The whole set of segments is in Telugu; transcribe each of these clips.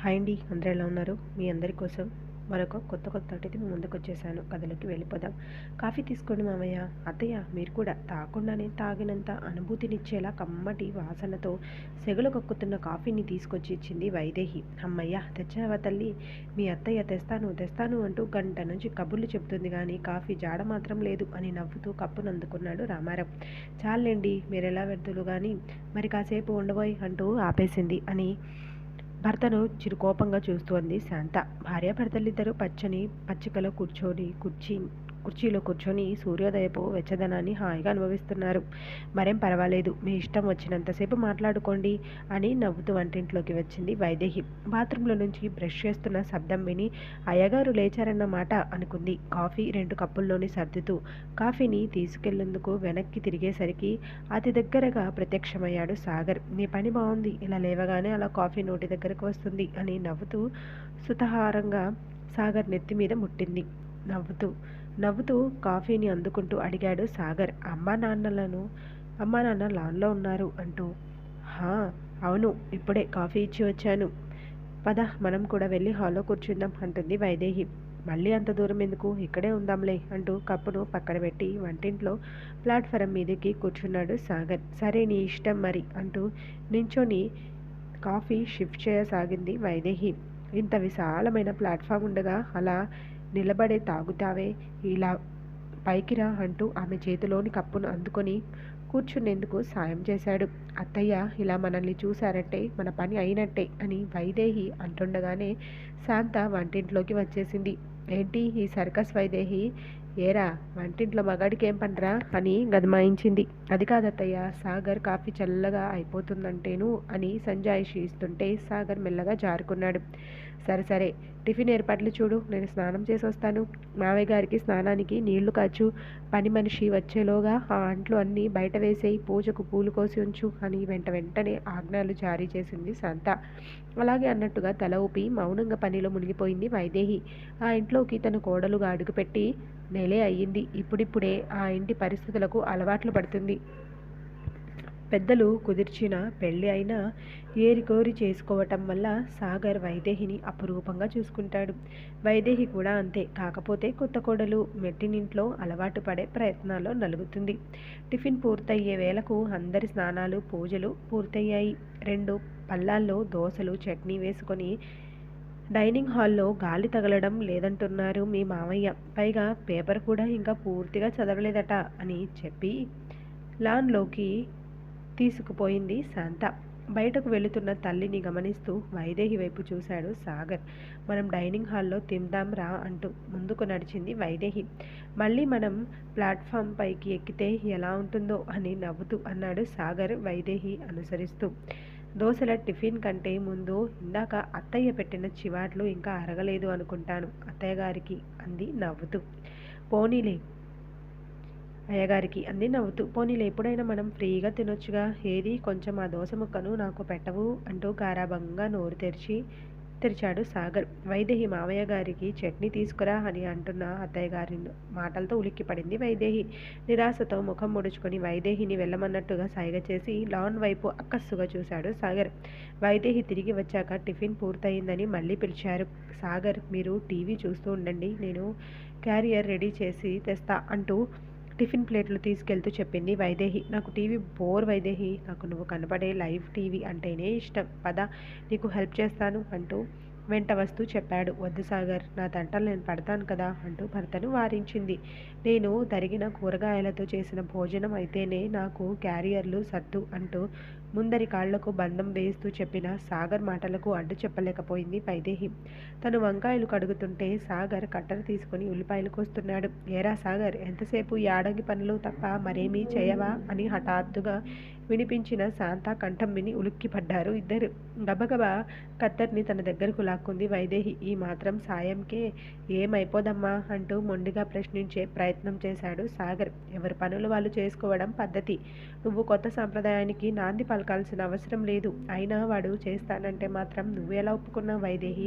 హాయ్ అండి అందరూ ఎలా ఉన్నారు? మీ అందరి కోసం మరొక కొత్త కొత్త వాటికి మీ ముందుకు వచ్చేసాను. కథలోకి వెళ్ళిపోదాం. కాఫీ తీసుకోండి మామయ్య. అత్తయ్య మీరు కూడా తాగకుండానే తాగినంత అనుభూతినిచ్చేలా కమ్మటి వాసనతో సెగలు కక్కుతున్న కాఫీని తీసుకొచ్చి ఇచ్చింది వైదేహి. అమ్మయ్య తెచ్చావా తల్లి? మీ అత్తయ్య తెస్తాను తెస్తాను అంటూ గంట నుంచి కబుర్లు చెబుతుంది కానీ కాఫీ జాడ మాత్రం లేదు అని నవ్వుతూ కప్పును అందుకున్నాడు రామారావు. చాలండి మీరు ఎలా కానీ మరి కాసేపు ఉండబోయ్ అంటూ ఆపేసింది అని భర్తను చిరుకోపంగా చూస్తోంది శాంత. భార్యాభర్తలిద్దరూ పచ్చని పచ్చికలో కూర్చొని కుర్చీ కుర్చీలో కూర్చొని సూర్యోదయపు వెచ్చదనాన్ని హాయిగా అనుభవిస్తున్నారు. మరేం పర్వాలేదు మీ ఇష్టం వచ్చినంతసేపు మాట్లాడుకోండి అని నవ్వుతూ వంటింట్లోకి వచ్చింది వైదేహి. బాత్రూంలో నుంచి బ్రష్ చేస్తున్న శబ్దం విని అయ్యగారు లేచారన్న మాట అనుకుంది. కాఫీ రెండు కప్పుల్లోని సర్దుతూ కాఫీని తీసుకెళ్ళేందుకు వెనక్కి తిరిగేసరికి అతి దగ్గరగా ప్రత్యక్షమయ్యాడు సాగర్. నీ పని బాగుంది ఇలా లేవగానే అలా కాఫీ నోటి దగ్గరకు వస్తుంది అని నవ్వుతూ సుతహారంగా సాగర్ నెత్తి మీద ముట్టింది. నవ్వుతూ నవ్వుతూ కాఫీని అందుకుంటూ అడిగాడు సాగర్. అమ్మా నాన్నలను అమ్మా నాన్న లాన్లో ఉన్నారు అంటూ. హా అవును ఇప్పుడే కాఫీ ఇచ్చి వచ్చాను. పద మనం కూడా వెళ్ళి హాల్లో కూర్చుందాం అంటుంది వైదేహి. మళ్ళీ అంత దూరం ఎందుకు? ఇక్కడే ఉందాంలే అంటూ కప్పును పక్కన పెట్టి వంటింట్లో ప్లాట్ఫారం మీదకి కూర్చున్నాడు సాగర్. సరే నీ ఇష్టం మరి అంటూ నించొని కాఫీ షిఫ్ట్ చేయసాగింది వైదేహి. ఇంత విశాలమైన ప్లాట్ఫామ్ ఉండగా అలా నిలబడే తాగుతావే. ఇలా పైకిరా అంటూ ఆమె చేతిలోని కప్పును అందుకొని కూర్చునేందుకు సాయం చేశాడు. అత్తయ్య ఇలా మనల్ని చూశారంటే మన పని అయినట్టే అని వైదేహి అంటుండగానే శాంత వంటింట్లోకి వచ్చేసింది. ఏంటి ఈ సర్కస్ వైదేహి? ఏరా వంటింట్లో మగాడికి ఏం పనిరా? అని గదమాయించింది. అది కాదత్తయ్య సాగర్ కాఫీ చల్లగా అయిపోతుందంటేను అని సంజాయిషి ఇస్తుంటే సాగర్ మెల్లగా జారుకున్నాడు. సరే సరే టిఫిన్ ఏర్పాట్లు చూడు నేను స్నానం చేసి వస్తాను మావయ్య గారికి స్నానానికి నీళ్ళు కాచు. పని మనిషి వచ్చేలోగా ఆ అంట్లు అన్నీ బయట వేసేయి పూజకు పూలు కోసి ఉంచు అని వెంట వెంటనే ఆజ్ఞలు జారీ చేసింది శాంత. అలాగే అన్నట్టుగా తల ఊపి మౌనంగా పనిలో మునిగిపోయింది వైదేహి. ఆ ఇంట్లోకి తన కోడలుగా అడుగుపెట్టి నెలే అయ్యింది. ఇప్పుడిప్పుడే ఆ ఇంటి పరిస్థితులకు అలవాట్లు పడుతుంది. పెద్దలు కుదిర్చిన పెళ్ళి అయినా ఏరికోరి చేసుకోవటం వల్ల సాగర్ వైదేహిని అపురూపంగా చూసుకుంటాడు. వైదేహి కూడా అంతే. కాకపోతే కొత్త కోడలు మెట్టినింట్లో అలవాటు పడే ప్రయత్నాల్లో నలుగుతుంది. టిఫిన్ పూర్తయ్యే వేళకు అందరి స్నానాలు పూజలు పూర్తయ్యాయి. రెండు పళ్ళాల్లో దోశలు చట్నీ వేసుకొని డైనింగ్ హాల్లో గాలి తగలడం లేదంటున్నారు మీ మామయ్య. పైగా పేపర్ కూడా ఇంకా పూర్తిగా చదవలేదట అని చెప్పి లాన్లోకి తీసుకుపోయింది శాంత. బయటకు వెళుతున్న తల్లిని గమనిస్తూ వైదేహి వైపు చూశాడు సాగర్. మనం డైనింగ్ హాల్లో తిందాం రా అంటూ ముందుకు నడిచింది వైదేహి. మళ్ళీ మనం ప్లాట్ఫామ్ పైకి ఎక్కితే ఎలా ఉంటుందో అని నవ్వుతూ అన్నాడు సాగర్ వైదేహి అనుసరిస్తూ. దోశల టిఫిన్ కంటే ముందు ఇందాక అత్తయ్య పెట్టిన చివాట్లు ఇంకా అరగలేదు అనుకుంటాను. అత్తయ్య గారికి అంది నవ్వుతూ. పోనీలే. అయ్యగారికి అంది నవ్వుతూ. పోనీలే ఎప్పుడైనా మనం ఫ్రీగా తినొచ్చుగా. ఏది కొంచెం ఆ దోశ ముక్కను నాకు పెట్టవు అంటూ గారాభంగా నోరు తెరిచి తెరిచాడు సాగర్. వైదేహి మావయ్య గారికి చట్నీ తీసుకురా అని అంటున్న అత్తయ్య గారి మాటలతో ఉలిక్కిపడింది వైదేహి. నిరాశతో ముఖం ముడుచుకొని వైదేహిని వెళ్ళమన్నట్టుగా సైగ చేసి లాన్ వైపు అక్కస్సుగా చూశాడు సాగర్. వైదేహి తిరిగి వచ్చాక టిఫిన్ పూర్తయిందని మళ్ళీ పిలిచారు. సాగర్ మీరు టీవీ చూస్తూ ఉండండి నేను క్యారియర్ రెడీ చేసి తెస్తా అంటూ టిఫిన్ ప్లేట్లు తీసుకెళ్తూ చెప్పింది వైదేహి. నాకు టీవీ బోర్ వైదేహి. నాకు నువ్వు కనబడే లైవ్ టీవీ అంటేనే ఇష్టం. పద నీకు హెల్ప్ చేస్తాను అంటూ వెంట వస్తూ చెప్పాడు. వద్దు సాగర్ నా తంటలు నేను పడతాను కదా అంటూ భర్తను వారించింది. నేను తరిగిన కూరగాయలతో చేసిన భోజనం అయితేనే నాకు క్యారియర్లు సర్దు అంటూ ముందరి కాళ్ళకు బంధం వేస్తూ చెప్పిన సాగర్ మాటలకు అడ్డు చెప్పలేకపోయింది వైదేహి తను వంకాయలు కడుగుతుంటే సాగర్ కట్టెలు తీసుకుని ఉల్లిపాయలు కోస్తున్నాడు. ఏరా సాగర్ ఎంతసేపు యాడంగి పనులు తప్ప మరేమీ చేయవా? అని హఠాత్తుగా వినిపించిన శాంత కంఠం విని ఉలిక్కిపడ్డారు ఇద్దరు. గబగబా కత్తర్ని తన దగ్గరకు లాక్కుంది వైదేహి. ఈ మాత్రం సాయంకే ఏమైపోదమ్మా? అంటూ మొండిగా ప్రశ్నించే ప్రయత్నం చేశాడు సాగర్. ఎవరి పనులు వాళ్ళు చేసుకోవడం పద్ధతి. నువ్వు కొత్త సాంప్రదాయానికి నాంది పలకాల్సిన అవసరం లేదు. అయినా వాడు చేస్తానంటే మాత్రం నువ్వు ఎలా ఒప్పుకున్నావు వైదేహి?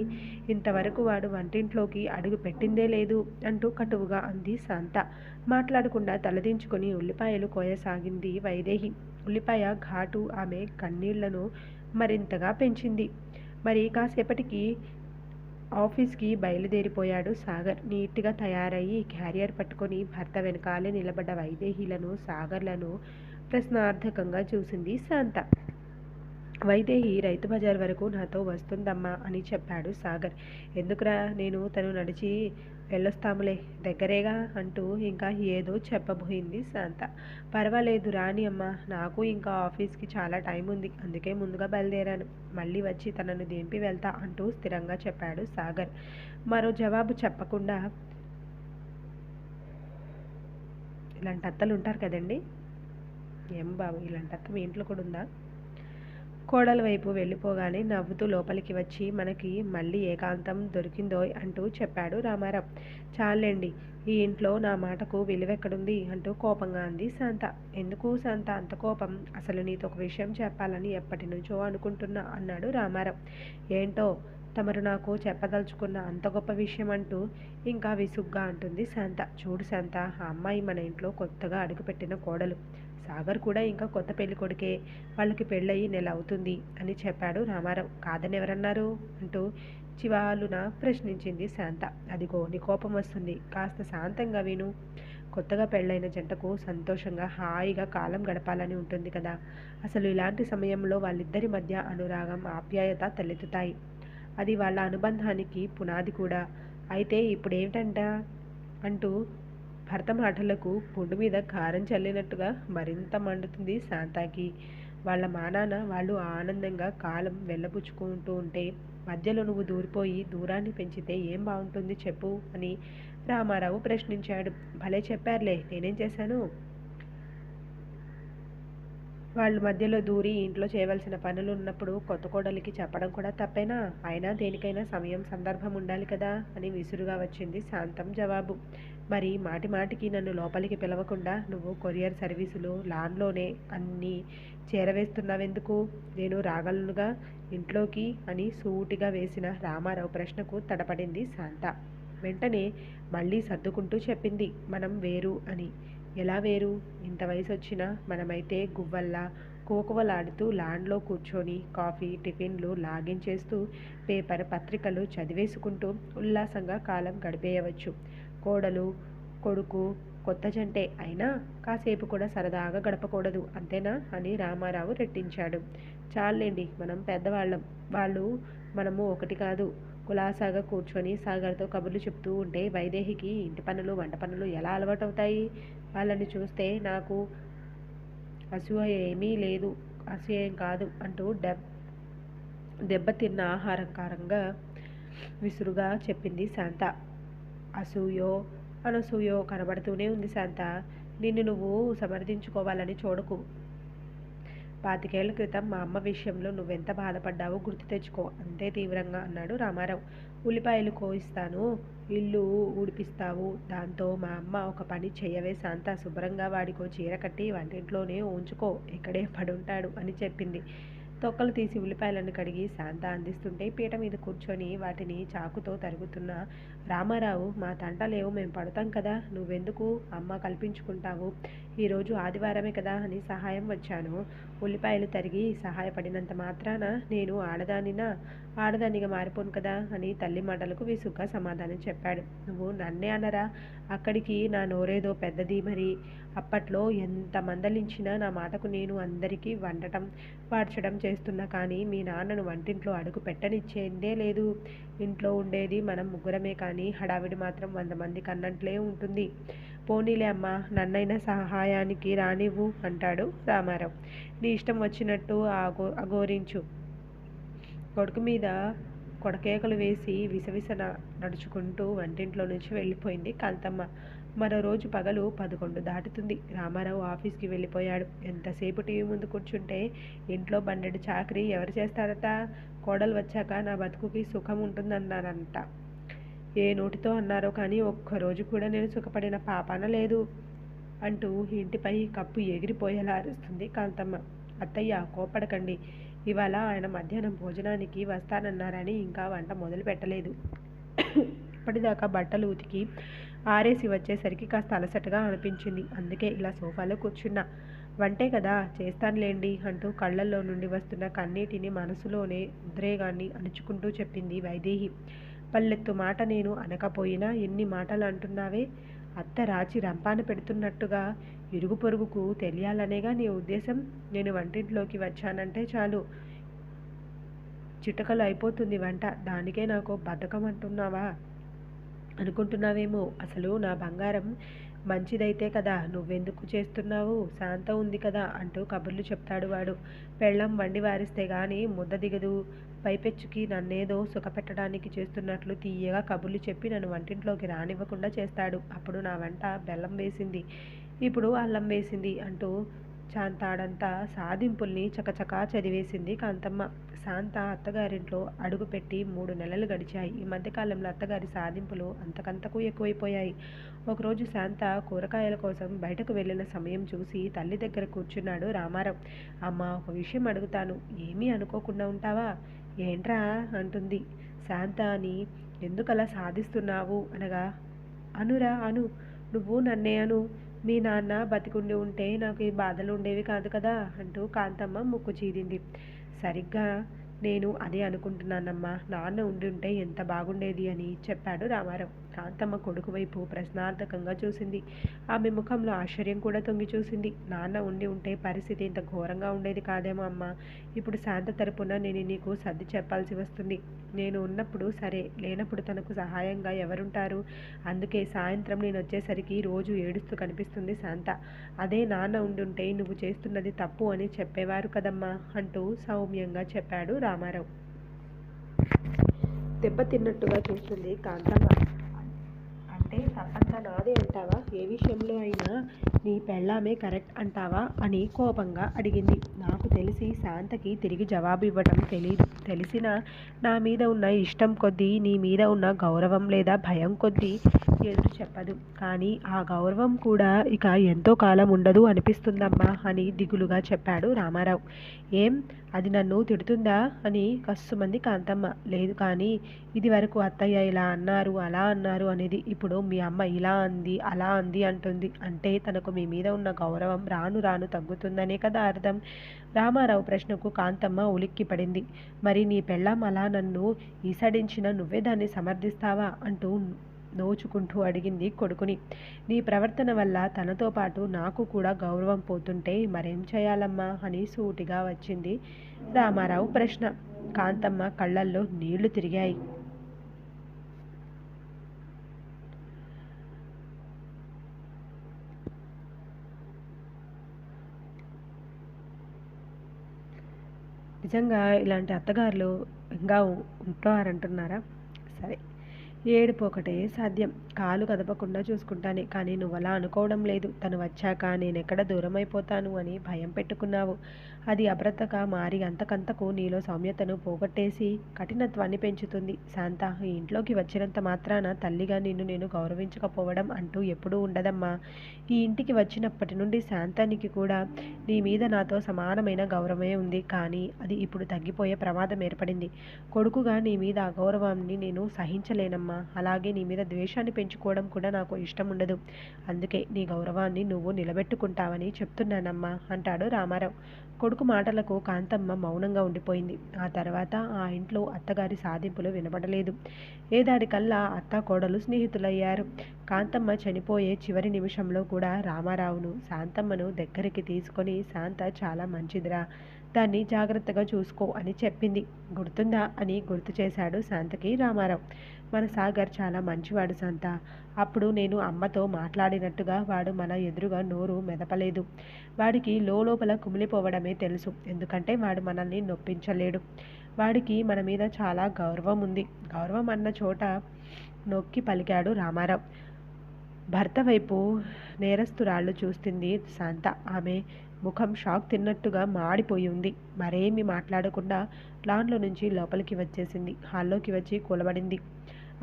ఇంతవరకు వాడు వంటింట్లోకి అడుగు పెట్టిందే లేదు అంటూ కటువుగా అంది శాంత. మాట్లాడకుండా తలదించుకొని ఉల్లిపాయలు కోయసాగింది వైదేహి. ఉల్లిపాయ ఘాటు ఆమె కన్నీళ్ళను మరింతగా పెంచింది. మరి కాసేపటికి ఆఫీస్కి బయలుదేరిపోయాడు సాగర్. నీట్గా తయారయ్యి క్యారియర్ పట్టుకొని భర్త వెనకాలే నిలబడ్డ వైదేహీలను సాగర్లను ప్రశ్నార్థకంగా చూసింది శాంత. వైదేహి రైతు బజార్ వరకు నాతో వస్తుందమ్మా అని చెప్పాడు సాగర్. ఎందుకురా? నేను తను నడిచి వెళ్ళొస్తాములే. దగ్గరేగా అంటూ ఇంకా ఏదో చెప్పబోయింది శాంత. పర్వాలేదు రాని అమ్మా. నాకు ఇంకా ఆఫీస్కి చాలా టైం ఉంది. అందుకే ముందుగా బయలుదేరాను. మళ్ళీ వచ్చి తనను దింపి వెళ్తా అంటూ స్థిరంగా చెప్పాడు సాగర్. మరో జవాబు చెప్పకుండా ఇలాంటి అత్తలు ఉంటారు కదండి? ఏం బాబు ఇలాంటి అత్త మీ ఇంట్లో కూడా ఉందా? కోడల వైపు వెళ్ళిపోగానే నవ్వుతూ లోపలికి వచ్చి మనకి మళ్ళీ ఏకాంతం దొరికిందో అంటూ చెప్పాడు రామారావు. చాలండి ఈ ఇంట్లో నా మాటకు విలువెక్కడుంది? అంటూ కోపంగా అంది శాంత. ఎందుకు శాంత? అంత కోపం? అసలు నీతో ఒక విషయం చెప్పాలని ఎప్పటి నుంచో అనుకుంటున్నా అన్నాడు రామారావు. ఏంటో? తమరు నాకు చెప్పదలుచుకున్న అంత గొప్ప విషయం అంటూ ఇంకా విసుగ్గా అంటుంది శాంత. చూడు శాంత ఆ అమ్మాయి మన ఇంట్లో కొత్తగా అడుగుపెట్టిన కోడలు. సాగర్ కూడా ఇంకా కొత్త పెళ్ళి కొడుకే వాళ్ళకి పెళ్ళయి నెల అవుతుంది అని చెప్పాడు రామారావు. కాదని ఎవరన్నారు? అంటూ చివాలున ప్రశ్నించింది శాంత. అదిగో నీ కోపం వస్తుంది. కాస్త శాంతంగా విను. కొత్తగా పెళ్ళైన జంటకు సంతోషంగా హాయిగా కాలం గడపాలని ఉంటుంది కదా. అసలు ఇలాంటి సమయంలో వాళ్ళిద్దరి మధ్య అనురాగం ఆప్యాయత తలెత్తుతాయి. అది వాళ్ళ అనుబంధానికి పునాది కూడా. అయితే ఇప్పుడు ఏమిటంట అంటూ భర్త మాటలకు పుండు మీద కారం చల్లినట్టుగా మరింత మండుతుంది శాంతాకి. వాళ్ళ మానాన వాళ్ళు ఆనందంగా కాలం వెళ్ళబుచ్చుకుంటూ ఉంటే మధ్యలో నువ్వు దూరిపోయి దూరాన్ని పెంచితే ఏం బాగుంటుంది చెప్పు అని రామారావు ప్రశ్నించాడు. భలే చెప్పారులే నేనేం చేశాను? వాళ్ళు మధ్యలో దూరి ఇంట్లో చేయవలసిన పనులు ఉన్నప్పుడు కొత్త కోడలికి చెప్పడం కూడా తప్పేనా? అయినా దేనికైనా సమయం సందర్భం ఉండాలి కదా అని విసురుగా వచ్చింది శాంతం జవాబు. మరి మాటి మాటికి నన్ను లోపలికి పిలవకుండా నువ్వు కొరియర్ సర్వీసులు లాన్లోనే అన్నీ చేరవేస్తున్నావెందుకు? నేను రాగలనుగా ఇంట్లోకి అని సూటిగా వేసిన రామారావు ప్రశ్నకు తడపడింది శాంత. వెంటనే మళ్ళీ సర్దుకుంటూ చెప్పింది మనం వేరు అని. ఎలా వేరు? ఇంత వయసు వచ్చినా మనమైతే గువ్వల్లా కోకువలాడుతూ లాండ్లో కూర్చొని కాఫీ టిఫిన్లు లాగిన్ చేస్తూ పేపర్ పత్రికలు చదివేసుకుంటూ ఉల్లాసంగా కాలం గడిపేయవచ్చు. కోడలు కొడుకు కొత్త జంటే అయినా కాసేపు కూడా సరదాగా గడపకూడదు. అంతేనా? అని రామారావు రెట్టించాడు. చాలండి మనం పెద్దవాళ్ళం. వాళ్ళు మనము ఒకటి కాదు. కులాసాగా కూర్చొని సాగర్తో కబుర్లు చెప్తూ ఉంటే వైదేహికి ఇంటి పనులు వంట పనులు ఎలా అలవాటవుతాయి? వాళ్ళని చూస్తే నాకు అసూయ ఏమీ లేదు. అసూయం కాదు అంటూ డెబ్ దెబ్బతిన్న ఆహారకారంగా విసురుగా చెప్పింది శాంత. అసూయో అనసూయో కనబడుతూనే ఉంది శాంత. నిన్ను నువ్వు సమర్థించుకోవాలని చూడకు. పాతికేళ్ళ క్రితం మా అమ్మ విషయంలో నువ్వెంత బాధపడ్డావో గుర్తు తెచ్చుకో. అంతే తీవ్రంగా అన్నాడు రామారావు. ఉల్లిపాయలు కోయిస్తాను ఇల్లు ఊడిపిస్తావు దాంతో మా అమ్మ ఒక పని చెయ్యవే శాంత శుభ్రంగా వాడికో చీర కట్టి వంటింట్లోనే ఉంచుకో ఇక్కడే పడుంటాడు అని చెప్పింది. తొక్కలు తీసి ఉల్లిపాయలను కడిగి శాంత అందిస్తుంటే పీట మీద కూర్చొని వాటిని చాకుతో తరుగుతున్న రామారావు మా తంటలేవు మేము పడతాం కదా నువ్వెందుకు అమ్మ కల్పించుకుంటావు? ఈరోజు ఆదివారమే కదా అని సహాయం వచ్చాను. ఉల్లిపాయలు తరిగి సహాయపడినంత మాత్రాన నేను ఆడదానినా ఆడదానిగా మారిపోను కదా అని తల్లి మాటలకు విసుగ్గా సమాధానం చెప్పాడు. నువ్వు నన్నే అనరా? అక్కడికి నా నోరేదో పెద్దది మరి. అప్పట్లో ఎంత మందలించినా నా మాటకు నేను అందరికీ వండటం వాడ్చడం చేస్తున్నా కానీ మీ నాన్నను వంటింట్లో అడుగు పెట్టనిచ్చేందే లేదు. ఇంట్లో ఉండేది మనం ముగ్గురమే కానీ హడావిడి మాత్రం వంద మంది కన్నట్లే ఉంటుంది. పోనీలే అమ్మ నన్నైనా సహాయానికి రానివ్వు అంటాడు రామారావు. నీ ఇష్టం వచ్చినట్టు అగో అఘోరించు. కొడుకు మీద కొడకేకలు వేసి విసవిస నడుచుకుంటూ వంటింట్లో నుంచి వెళ్ళిపోయింది కాంతమ్మ. మరో రోజు పగలు పదకొండు దాటుతుంది. రామారావు ఆఫీస్కి వెళ్ళిపోయాడు. ఎంతసేపు టీవీ ముందు కూర్చుంటే ఇంట్లో బండెడు చాకరీ ఎవరు చేస్తారట? కోడలు వచ్చాక నా బతుకుకి సుఖం ఉంటుందన్నారంట. ఏ నోటితో అన్నారో కానీ ఒక్కరోజు కూడా నేను సుఖపడిన పాపాన లేదు అంటూ ఇంటిపై కప్పు ఎగిరిపోయేలా అరుస్తుంది కాంతమ్మ. అత్తయ్య కోపడకండి. ఇవాళ ఆయన మధ్యాహ్నం భోజనానికి వస్తానన్నారని ఇంకా వంట మొదలు పెట్టలేదు. ఇప్పటిదాకా బట్టలు ఉతికి ఆరేసి వచ్చేసరికి కాస్త అలసటగా అనిపించింది. అందుకే ఇలా సోఫాలో కూర్చున్నా. వంటే కదా చేస్తానులేండి అంటూ కళ్ళల్లో నుండి వస్తున్న కన్నీటిని మనసులోనే ఉద్రేగాన్ని అణుచుకుంటూ చెప్పింది వైదేహి. పల్లెత్తు మాట నేను అనకపోయినా ఎన్ని మాటలు అంటున్నావే? అత్త రాచి రంపాన పెడుతున్నట్టుగా ఇరుగు పొరుగుకు తెలియాలనేగా నీ ఉద్దేశం? నేను వంటింట్లోకి వచ్చానంటే చాలు. చిటకలు అయిపోతుంది వంట. దానికే నాకు బద్ధకం అంటున్నావా? అనుకుంటున్నావేమో. అసలు నా బంగారం మంచిదైతే కదా నువ్వెందుకు చేస్తున్నావు? శాంత ఉంది కదా అంటూ కబుర్లు చెప్తాడు వాడు. పెళ్ళం వండి వారిస్తే గాని ముద్ద దిగదు. పైపెచ్చుకి నన్నేదో సుఖపెట్టడానికి చేస్తున్నట్లు తీయగా కబుర్లు చెప్పి నన్ను వంటింట్లోకి రానివ్వకుండా చేస్తాడు. అప్పుడు నా వంట బెల్లం వేసింది. ఇప్పుడు అల్లం వేసింది అంటూ శాంతాడంతా సాధింపుల్ని చకచకా చదివేసింది కాంతమ్మ. శాంత అత్తగారింట్లో అడుగుపెట్టి మూడు నెలలు గడిచాయి. ఈ మధ్యకాలంలో అత్తగారి సాధింపులు అంతకంతకు ఎక్కువైపోయాయి. ఒకరోజు శాంత కూరగాయల కోసం బయటకు వెళ్ళిన సమయం చూసి తల్లి దగ్గర కూర్చున్నాడు రామారావు. అమ్మ ఒక విషయం అడుగుతాను. ఏమీ అనుకోకుండా ఉంటావా? ఏంట్రా? అంటుంది. శాంత అని ఎందుకలా సాధిస్తున్నావు? అనగా అనురా అను. నువ్వు నన్నే అను. మీ నాన్న బతికుండి ఉంటే నాకు ఈ బాధలు ఉండేవి కాదు కదా? అంటూ కాంతమ్మ ముక్కు చీదింది. సరిగ్గా నేను అదే అనుకుంటున్నానమ్మా. నాన్న ఉండి ఉంటే ఎంత బాగుండేది అని చెప్పాడు రామారావు. కాంతమ్మ కొడుకు వైపు ప్రశ్నార్థకంగా చూసింది. ఆమె ముఖంలో ఆశ్చర్యం కూడా తొంగి చూసింది. నాన్న ఉండి ఉంటే పరిస్థితి ఇంత ఘోరంగా ఉండేది కాదేమో అమ్మ. ఇప్పుడు శాంత తరపున నేను నీకు సర్ది చెప్పాల్సి వస్తుంది. నేను ఉన్నప్పుడు సరే లేనప్పుడు తనకు సహాయంగా ఎవరుంటారు? అందుకే సాయంత్రం నేను వచ్చేసరికి రోజు ఏడుస్తూ కనిపిస్తుంది శాంత. అదే నాన్న ఉండుంటే నువ్వు చేస్తున్నది తప్పు అని చెప్పేవారు కదమ్మా అంటూ సౌమ్యంగా చెప్పాడు రామారావు దెబ్బతిన్నట్టుగా చూస్తుంది కాంతమ్మ. అంటే తప్పంతా నాదే అంటావా? ఏ విషయంలో అయినా నీ పెళ్ళామే కరెక్ట్ అంటావా? అని కోపంగా అడిగింది. నాకు తెలిసి శాంతకి తిరిగి జవాబు ఇవ్వటం తెలియదు తెలిసిన నా మీద ఉన్న ఇష్టం కొద్దీ నీ మీద ఉన్న గౌరవం లేదా భయం కొద్దీ ఎదురు చెప్పదు. కానీ ఆ గౌరవం కూడా ఇక ఎంతో కాలం ఉండదు అనిపిస్తుందమ్మా అని దిగులుగా చెప్పాడు రామారావు. ఏం? అది నన్ను తిడుతుందా? అని కస్సుమంది కాంతమ్మ. లేదు కానీ ఇది వరకు అత్తయ్య ఇలా అన్నారు అలా అన్నారు అనేది ఇప్పుడు మీ అమ్మ ఇలా అంది అలా అంది అంటుంది. అంటే తనకు మీ మీద ఉన్న గౌరవం రాను రాను తగ్గుతుందనే కదా అర్థం. రామారావు ప్రశ్నకు కాంతమ్మ ఉలిక్కి పడింది. మరి నీ పెళ్ళం అలా నన్ను ఈసడించిన నువ్వే దాన్ని సమర్థిస్తావా? అంటూ నోచుకుంటూ అడిగింది కొడుకుని. నీ ప్రవర్తన వల్ల తనతో పాటు నాకు కూడా గౌరవం పోతుంటే మరేం చేయాలమ్మా? అని సూటిగా వచ్చింది రామారావు ప్రశ్న. కాంతమ్మ కళ్ళల్లో నీళ్ళు తిరిగాయి. నిజంగా ఇలాంటి అత్తగారులు ఇంకా ఉంటారంటున్నారా? సరే. ఏడుపు ఒకటే సాధ్యం. కాలు కదపకుండా చూసుకుంటానే. కానీ నువ్వు అలా అనుకోవడం లేదు. తను వచ్చాక నేనెక్కడ దూరం అయిపోతాను అని భయం పెట్టుకున్నావు. అది అభ్రతగా మారి అంతకంతకు నీలో సౌమ్యతను పోగొట్టేసి కఠినత్వాన్ని పెంచుతుంది. శాంత ఈ ఇంట్లోకి వచ్చినంత మాత్రాన తల్లిగా నిన్ను నేను గౌరవించకపోవడం అంటూ ఎప్పుడూ ఉండదమ్మా. ఈ ఇంటికి వచ్చినప్పటి నుండి శాంతానికి కూడా నీ మీద నాతో సమానమైన గౌరవమే ఉంది. కానీ అది ఇప్పుడు తగ్గిపోయే ప్రమాదం ఏర్పడింది. కొడుకుగా నీ మీద అగౌరవాన్ని నేను సహించలేనమ్మా. అలాగే నీ మీద ద్వేషాన్ని పెంచుకోవడం కూడా నాకు ఇష్టం ఉండదు. అందుకే నీ గౌరవాన్ని నువ్వు నిలబెట్టుకుంటావని చెప్తున్నానమ్మా అంటాడు రామారావు. కొడుకు మాటలకు కాంతమ్మ మౌనంగా ఉండిపోయింది. ఆ తర్వాత ఆ ఇంట్లో అత్తగారి సాధింపులు వినబడలేదు. ఏదాడికల్లా అత్త కోడలు స్నేహితులయ్యారు. కాంతమ్మ చనిపోయే చివరి నిమిషంలో కూడా రామారావును శాంతమ్మను దగ్గరికి తీసుకొని శాంత చాలా మంచిదిరా దాన్ని జాగ్రత్తగా చూసుకో అని చెప్పింది. గుర్తుందా అని గుర్తు చేశాడు శాంతకి రామారావు. మన సాగర్ చాలా మంచివాడు శాంత. అప్పుడు నేను అమ్మతో మాట్లాడినట్టుగా వాడు మన ఎదురుగా నోరు మెదపలేదు. వాడికి లోపల కుమిలిపోవడమే తెలుసు. ఎందుకంటే వాడు మనల్ని నొప్పించలేడు. వాడికి మన మీద చాలా గౌరవం ఉంది. గౌరవం అన్న చోట నొక్కి పలికాడు రామారావు. భర్త వైపు నేరస్తురాళ్ళు చూస్తుంది శాంత. ఆమె ముఖం షాక్ తిన్నట్టుగా మాడిపోయి ఉంది. మరేమీ మాట్లాడకుండా లాన్లో నుంచి లోపలికి వచ్చేసింది. హాల్లోకి వచ్చి కూలబడింది.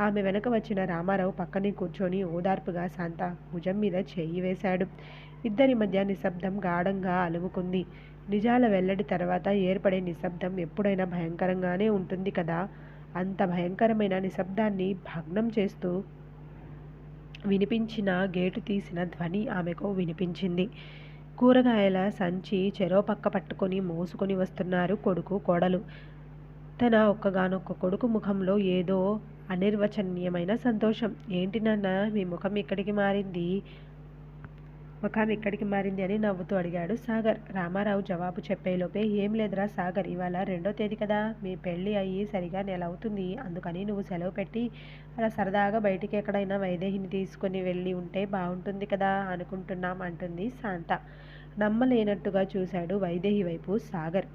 ఆమె వెనక వచ్చిన రామారావు పక్కనే కూర్చొని ఓదార్పుగా శాంత భుజం మీద చేయి వేశాడు. ఇద్దరి మధ్య నిశ్శబ్దం గాఢంగా అలుముకుంది. నిజాల వెల్లడి తర్వాత ఏర్పడే నిశ్శబ్దం ఎప్పుడైనా భయంకరంగానే ఉంటుంది కదా? అంత భయంకరమైన నిశ్శబ్దాన్ని భగ్నం చేస్తూ వినిపించిన గేటు తీసిన ధ్వని ఆమెకు వినిపించింది. కూరగాయల సంచి చెరో పక్క పట్టుకొని మోసుకొని వస్తున్నారు కొడుకు కోడలు. తన ఒక్కగానొక్క కొడుకు ముఖంలో ఏదో అనిర్వచనీయమైన సంతోషం. ఏంటి నాన్న మీ ముఖం ఇక్కడికి మారింది? ముఖం ఇక్కడికి మారింది అని నవ్వుతూ అడిగాడు సాగర్. రామారావు జవాబు చెప్పేలోపే ఏం లేదురా సాగర్ ఇవాళ రెండో తేదీ కదా. మీ పెళ్ళి అయ్యి సరిగా నెల అవుతుంది. అందుకని నువ్వు సెలవు పెట్టి అలా సరదాగా బయటికి ఎక్కడైనా వైదేహిని తీసుకొని వెళ్ళి ఉంటే బాగుంటుంది కదా అనుకుంటున్నాం అంటుంది శాంత. నమ్మలేనట్టుగా చూశాడు వైదేహి వైపు సాగర్.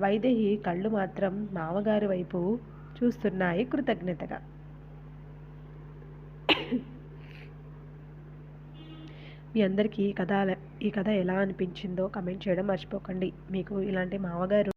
వైదేహి కళ్ళు మాత్రం మామగారి వైపు చూస్తున్నాయి కృతజ్ఞతగా. మీ అందరికీ ఈ కథ ఈ కథ ఎలా అనిపించిందో కమెంట్ చేయడం మర్చిపోకండి. మీకు ఇలాంటి మామగారు